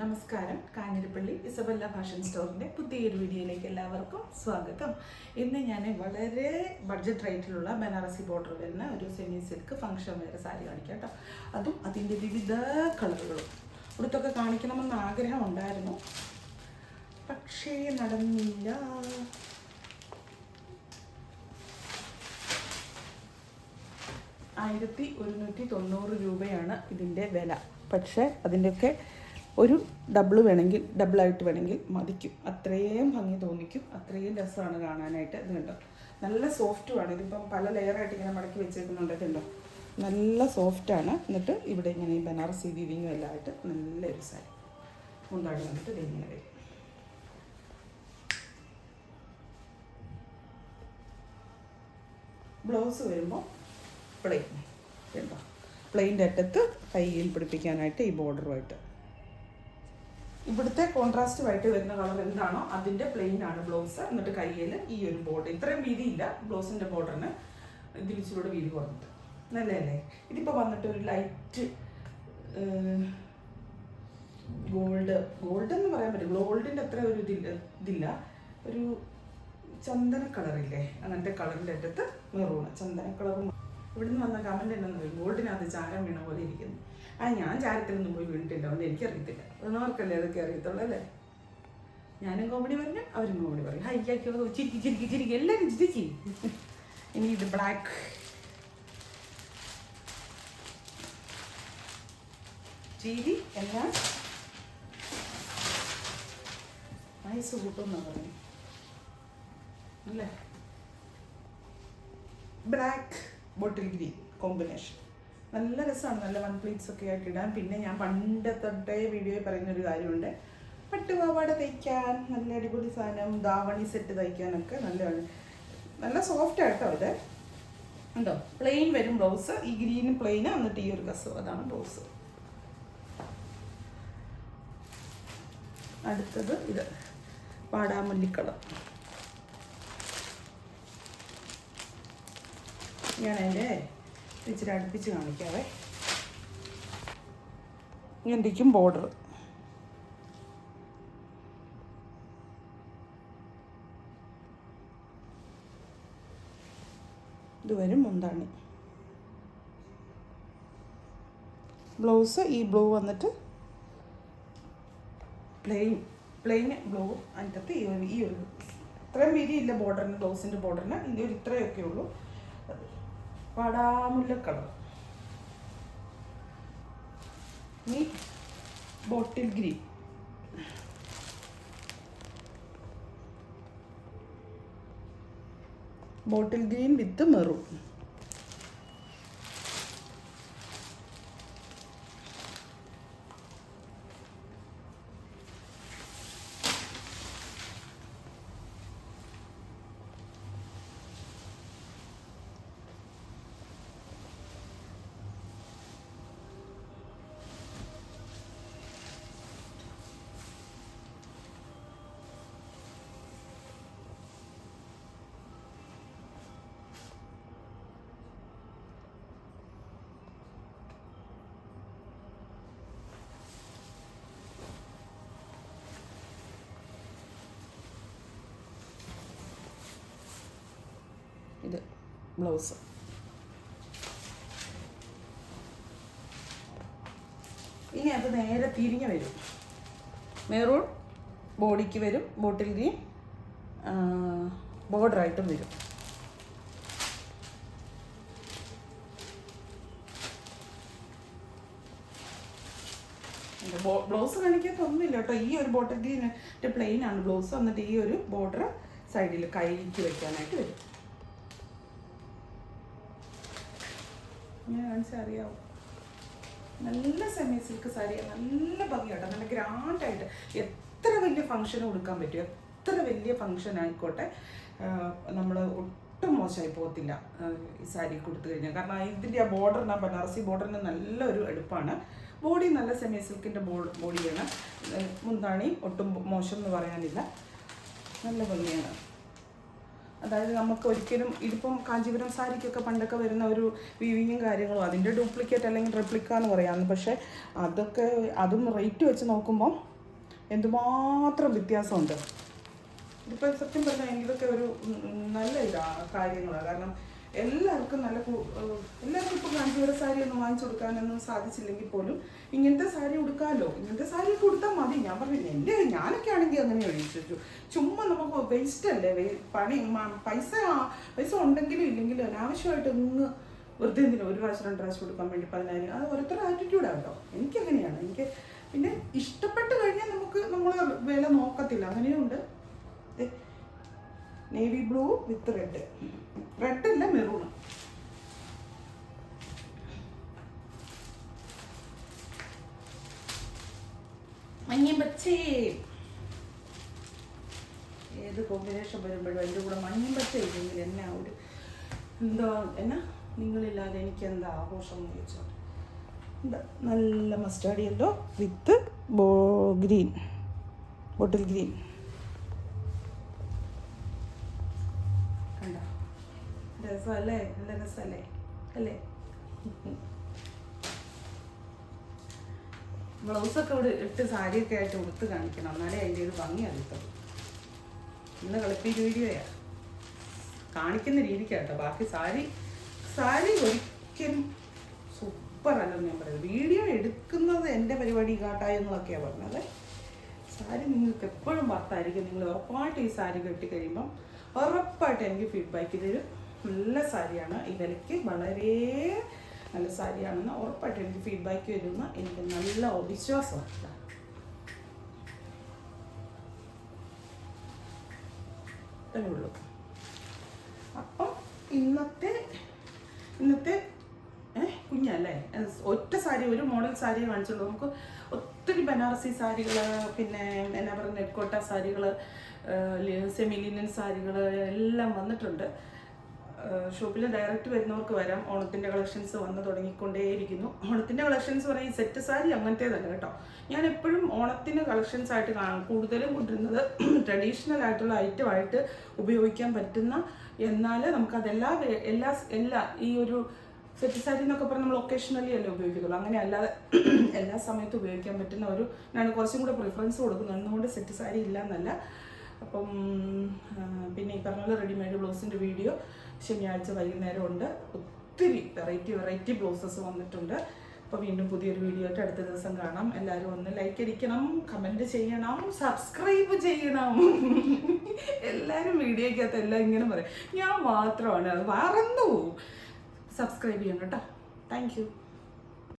നമസ്കാരം. Kanjirappally Isabella fashion സ്റ്റോറിന്റെ പുതിയൊരു വീഡിയോയിലേക്ക് എല്ലാവർക്കും സ്വാഗതം. ഇന്ന് ഞാൻ വളരെ ബഡ്ജറ്റ് റേറ്റിലുള്ള ബനാറസി ബോർഡർ വരുന്ന ഒരു semi silk function wear sari കാണിക്കാം കേട്ടോ അതും അതിന്റെ വിവിധ കളറുകളും ഇവിടുത്തൊക്കെ കാണിക്കണമെന്ന് ആഗ്രഹം ഉണ്ടായിരുന്നു പക്ഷേ നടന്നില്ല. ആയിരത്തി ഒരുന്നൂറ്റി തൊണ്ണൂറ് രൂപയാണ് ഇതിന്റെ വില. പക്ഷേ അതിന്റെയൊക്കെ ഒരു ഡബിൾ വേണമെങ്കിൽ ഡബിളായിട്ട് വേണമെങ്കിൽ മതിക്കും. അത്രയും ഭംഗി തോന്നിക്കും. അത്രയും രസമാണ് കാണാനായിട്ട്. ഇത് കണ്ടോ? നല്ല സോഫ്റ്റുമാണ് ഇതിപ്പം പല ലെയറായിട്ട് ഇങ്ങനെ മടക്കി വെച്ചേക്കുന്നുണ്ട്. ഇതുണ്ടോ നല്ല സോഫ്റ്റാണ് എന്നിട്ട് ഇവിടെ ഇങ്ങനെ ഈ ബനാറസി വിവിങ്ങും എല്ലാം ആയിട്ട് നല്ലൊരു സാരി. മുണ്ടാടി വന്നിട്ട് ഇങ്ങനെ വരും. ബ്ലൗസ് വരുമ്പോൾ പ്ലെയിൻ കണ്ടോ? പ്ലെയിന്റെ അറ്റത്ത് കയ്യിൽ പിടിപ്പിക്കാനായിട്ട് ഈ ബോർഡറുമായിട്ട് ഇവിടുത്തെ കോൺട്രാസ്റ്റ് ആയിട്ട് വരുന്ന കളർ എന്താണോ അതിന്റെ പ്ലെയിൻ ആണ് ബ്ലൗസ് എന്നിട്ട് കയ്യിൽ ഈ ഒരു ബോർഡർ ഇത്രയും വീതിയില്ല ബ്ലൗസിന്റെ ബോർഡറിന് ഇതിലിച്ചിലൂടെ വീതി കുറഞ്ഞിട്ട്. നല്ലതല്ലേ? ഇതിപ്പോ വന്നിട്ട് ഒരു ലൈറ്റ് ഗോൾഡ് ഗോൾഡ് എന്ന് പറയാൻ പറ്റും ഗോൾഡിന്റെ അത്ര ഒരു ഇതില്ല ഇതില്ല. ഒരു ചന്ദന കളറില്ലേ അങ്ങനത്തെ കളറിന്റെ അറ്റത്ത് മെറൂണ് ചന്ദന കളറും ഇവിടുന്ന് വന്ന കമന്റ് എന്നു ഗോൾഡിനകത്ത് ചാരം വീണ പോലെ ഇരിക്കുന്നു. ആ ഞാൻ ചാരത്തിലൊന്നും പോയി വീണിട്ടില്ല. ഒന്നും എനിക്കറിയത്തില്ല. അതൊന്നവർക്കല്ലേ അതൊക്കെ അറിയത്തുള്ളൂ അല്ലേ? ഞാനും കോമഡി പറഞ്ഞു അവരും കോമഡി പറയും. ഹൈക്കാക്കോ ചിരിക്കി ചിരിക്കി ചിരിക്കി. എല്ലാവരും ചിരിക്കി. ഇനി ഇത് ബ്ലാക്ക് ചീരി എല്ലാം ഐസ് കൂട്ടുമെന്നാണ് പറഞ്ഞു അല്ലേ? ബ്ലാക്ക് ബോട്ടിൽ ഗ്രീൻ കോമ്പിനേഷൻ നല്ല രസമാണ്. നല്ല വൺ പ്ലീറ്റ്സ് ഒക്കെ ആയിട്ട് ഇടാൻ. പിന്നെ ഞാൻ പണ്ട് തൊട്ടേ വീഡിയോയിൽ പറയുന്നൊരു കാര്യമുണ്ട്. പട്ടുപാവാട തയ്ക്കാൻ നല്ല അടിപൊളി സാധനം ദാവണി സെറ്റ് തയ്ക്കാനൊക്കെ നല്ലതാണ്. നല്ല സോഫ്റ്റ് ആട്ടോ ഇത്. ഉണ്ടോ പ്ലെയിൻ വരും ബ്ലൗസ് ഈ ഗ്രീൻ പ്ലെയിൻ എന്നിട്ട് ഈ ഒരു കസവ്. അതാണ് ബ്ലൗസ് അടുത്തത് ഇത്. പാടാമല്ലിക്കളം ഞാൻ ഇച്ചിരി അടുപ്പിച്ച് കാണിക്കാവേ. ഇങ്ങനെയിരിക്കും ബോർഡർ ഇത് വരും മുന്താണി. ബ്ലൗസ് ഈ ബ്ലൂ വന്നിട്ട് പ്ലെയിൻ പ്ലെയിൻ ബ്ലൂ അതിന്റെ ഈ ഒരു ഈ ഒരു ഇത്രയും വീതിയില്ല ബോർഡറിന് ബ്ലൗസിന്റെ ബോർഡറിന് ഇതിന്റെ ഒരു ഇത്രയൊക്കെ ഉള്ളൂ. വാടാമുല്ല കളർ ഈ bottle green. Bottle green with maroon ഇത് ബ്ലൗസ്. ഇനി അത് നേരെ തിരിഞ്ഞ് വരും. മെറൂൺ ബോഡിക്ക് വരും ബോട്ടിൽ ഗ്രീൻ ബോർഡറായിട്ടും വരും. ബ്ലൗസ് കാണിക്കാത്തൊന്നുമില്ല കേട്ടോ. ഈ ഒരു ബോട്ടിൽ ഗ്രീന്റെ പ്ലെയിൻ ആണ്. ബ്ലൗസ് എന്നിട്ട് ഈ ഒരു ബോർഡർ സൈഡിൽ കൈക്ക് വെക്കാനായിട്ട് വരും. ഞാൻ കാണിച്ചാൽ നല്ല സെമി സിൽക്ക് സാരിയാണ് നല്ല ഭംഗിയാട്ടോ. നല്ല ഗ്രാൻഡായിട്ട് എത്ര വലിയ ഫംഗ്ഷന് കൊടുക്കാൻ പറ്റും എത്ര വലിയ ഫംഗ്ഷൻ ആയിക്കോട്ടെ. നമ്മൾ ഒട്ടും മോശമായി പോകത്തില്ല ഈ സാരി കൊടുത്തു കഴിഞ്ഞാൽ. കാരണം ഇതിന്റെ ആ ബോർഡറിന് ബനാറസി ബോർഡറിന് നല്ലൊരു എടുപ്പാണ് ബോഡി നല്ല സെമി സിൽക്കിന്റെ ബോഡിയാണ് മുന്താണി ഒട്ടും മോശം എന്ന് പറയാനില്ല. നല്ല ഭംഗിയാണ്. അതായത് നമുക്ക് ഒരിക്കലും ഇതിപ്പം കാഞ്ചീപുരം സാരിക്കൊക്കെ പണ്ടൊക്കെ വരുന്ന ഒരു വീവിങ്ങും കാര്യങ്ങളും അതിന്റെ ഡ്യൂപ്ലിക്കേറ്റ് അല്ലെങ്കിൽ റെപ്ലിക്ക എന്ന് പറയാമെന്ന് പക്ഷേ അതൊക്കെ അതും റേറ്റ് വെച്ച് നോക്കുമ്പോൾ എന്തുമാത്രം വ്യത്യാസമുണ്ട്. ഇതിപ്പോൾ സത്യം പറഞ്ഞാൽ ഇതൊക്കെ ഒരു നല്ല ഇതാണ് കാര്യങ്ങളാണ് കാരണം എല്ലാവർക്കും നല്ല എല്ലാവർക്കും ഇപ്പോൾ കാഞ്ചീപുരം സാരി ഒന്നും വാങ്ങിച്ചു കൊടുക്കാനൊന്നും സാധിച്ചില്ലെങ്കിൽ പോലും ഇങ്ങനത്തെ സാരി ഉടുക്കാമല്ലോ ഇങ്ങനത്തെ സാരി ഒക്കെ ഉടുത്താൽ മതി. ഞാൻ പറഞ്ഞു എന്റെ ഞാനൊക്കെ ആണെങ്കിൽ അങ്ങനെ ഒഴിച്ചു ചുമ്മാ നമുക്ക് വേസ്റ്റ് അല്ലേ? പണി പൈസ പൈസ ഉണ്ടെങ്കിലും ഇല്ലെങ്കിലും അനാവശ്യമായിട്ട് ഒന്ന് വെറുതെ എന്തിനും ഒരു പ്രാവശ്യം രണ്ട് പ്രാവശ്യം കൊടുക്കാൻ വേണ്ടി പതിനായിരം? അത് ഓരോരുത്തരുടെ ആറ്റിറ്റ്യൂഡാണ് കേട്ടോ എനിക്കങ്ങനെയാണ് എനിക്ക് പിന്നെ ഇഷ്ടപ്പെട്ട് കഴിഞ്ഞാൽ നമുക്ക് നമ്മൾ വില നോക്കത്തില്ല. അങ്ങനെയുണ്ട്. Navy blue with red red അല്ല മെറൂൺ ഏത് കോമ്പിനേഷൻ വരുമ്പോഴും അതിന്റെ കൂടെ മഞ്ഞയും പച്ച ഇല്ലെങ്കിൽ എന്നാ ഒരു എന്താ എന്നാ? നിങ്ങളില്ലാതെ എനിക്ക് എന്താ ആഘോഷം എന്ന് ചോദിച്ചാൽ. എന്താ? നല്ല മസ്റ്റാർഡ് ഉണ്ടോ വിത്ത് ബോ ഗ്രീൻ ബോട്ടിൽ ഗ്രീൻ കണ്ടോ രസമല്ലേ നല്ല രസമല്ലേ അല്ലേ? ബ്ലൗസൊക്കെ ഇവിടെ ഇട്ട് സാരിയൊക്കെ ആയിട്ട് ഉടുത്ത് കാണിക്കണം. എന്നാലേ അതിന്റെ ഒരു ഭംഗിയാണ് ഇപ്പം ഇന്ന് കളിപ്പിച്ച വീഡിയോയാ. കാണിക്കുന്ന രീതിക്കാട്ടോ ബാക്കി സാരി സാരി ഒരിക്കലും സൂപ്പർ അല്ലെന്ന് ഞാൻ പറയുന്നത്. വീഡിയോ എടുക്കുന്നത് എന്റെ പരിപാടി കാട്ടായി എന്നൊക്കെയാണ് പറഞ്ഞത്. സാരി നിങ്ങൾക്ക് എപ്പോഴും വർത്തായിരിക്കും നിങ്ങൾ ഉറപ്പായിട്ട് ഈ സാരി കെട്ടിക്കഴിയുമ്പം ഉറപ്പായിട്ട് എനിക്ക് ഫീഡ്ബാക്ക് തരും. നല്ല സാരിയാണ്. ഈ വിലയ്ക്ക് വളരെ നല്ല സാരിയാണെന്ന് ഉറപ്പായിട്ട് എനിക്ക് ഫീഡ്ബാക്ക് വരുമെന്ന് എനിക്ക് നല്ല വിശ്വാസമാണ് അത്രേ അപ്പം ഇന്നത്തെ ഇന്നത്തെ കുഞ്ഞല്ലേ? ഒറ്റ സാരി ഒരു മോഡൽ സാരി കാണിച്ചുള്ളൂ. നമുക്ക് ഒത്തിരി ബനാറസി സാരികൾ പിന്നെ എന്നാ പറയുക നെറ്റ്കോട്ട സാരികൾ സെമി ലിനൻ സാരികൾ എല്ലാം വന്നിട്ടുണ്ട്. ഷോപ്പിൽ ഡയറക്റ്റ് വരുന്നവർക്ക് വരാം. ഓണത്തിന്റെ കളക്ഷൻസ് വന്ന് തുടങ്ങിക്കൊണ്ടേയിരിക്കുന്നു. ഓണത്തിന്റെ കളക്ഷൻസ് പറഞ്ഞാൽ സെറ്റ് സാരി അങ്ങനത്തേതല്ല കേട്ടോ. ഞാൻ എപ്പോഴും ഓണത്തിന് കളക്ഷൻസ് ആയിട്ട് കാണും. കൂടുതലും കൊണ്ടിരുന്നത് ട്രഡീഷണൽ ആയിട്ടുള്ള ഐറ്റം ആയിട്ട് ഉപയോഗിക്കാൻ പറ്റുന്ന എന്നാൽ നമുക്കതെല്ലാ എല്ലാ എല്ലാ ഈ ഒരു സെറ്റ് സാരി എന്നൊക്കെ പറഞ്ഞാൽ നമ്മൾ ഒക്കേഷണലി അല്ലേ ഉപയോഗിക്കുള്ളൂ. അങ്ങനെ അല്ലാതെ എല്ലാ സമയത്തും ഉപയോഗിക്കാൻ പറ്റുന്ന ഒരു ഞാൻ കുറച്ചും കൂടെ പ്രിഫറൻസ് കൊടുക്കുന്നു. എന്തുകൊണ്ട് സെറ്റ് സാരി ഇല്ല എന്നല്ല അപ്പം പിന്നെ ഈ പറഞ്ഞ റെഡിമെയ്ഡ് ബ്ലൗസിന്റെ വീഡിയോ ശനിയാഴ്ച വൈകുന്നേരം ഉണ്ട് ഒത്തിരി വെറൈറ്റി വെറൈറ്റി ബ്ലൗസസ് വന്നിട്ടുണ്ട്. അപ്പോൾ വീണ്ടും പുതിയൊരു വീഡിയോ ആയിട്ട് അടുത്ത ദിവസം കാണാം. എല്ലാവരും ഒന്ന് ലൈക്ക് അടിക്കണം കമന്റ് ചെയ്യണം സബ്സ്ക്രൈബ് ചെയ്യണം. എല്ലാവരും വീഡിയോയ്ക്കകത്ത് എല്ലാം ഇങ്ങനെ പറയും. ഞാൻ മാത്രമാണ് അത് മറന്നു സബ്സ്ക്രൈബ് ചെയ്യണം കേട്ടോ. താങ്ക്